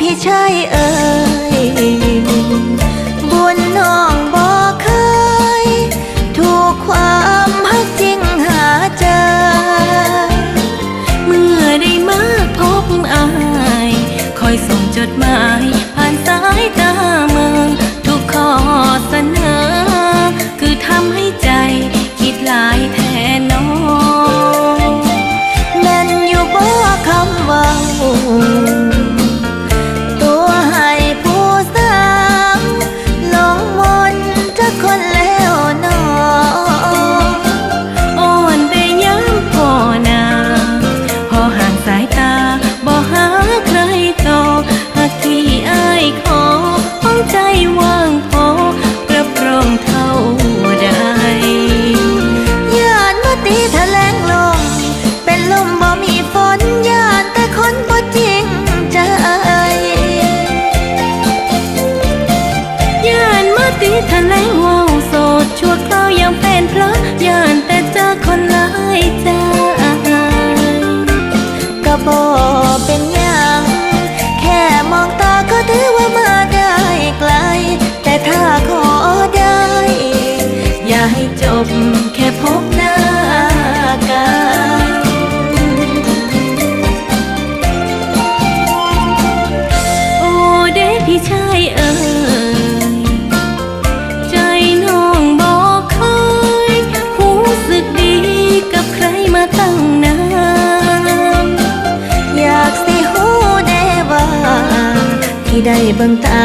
พี่ชายเอ่ย ทะเลว่าโสดชั่วคราวยังเป็นเพราย่านแต่เจอคนหลายใจกระบอกเป็นยัง แค่มองตาก็ถือว่ามาได้ไกล แต่ถ้าขอได้ อย่าให้จบ ได้บังตา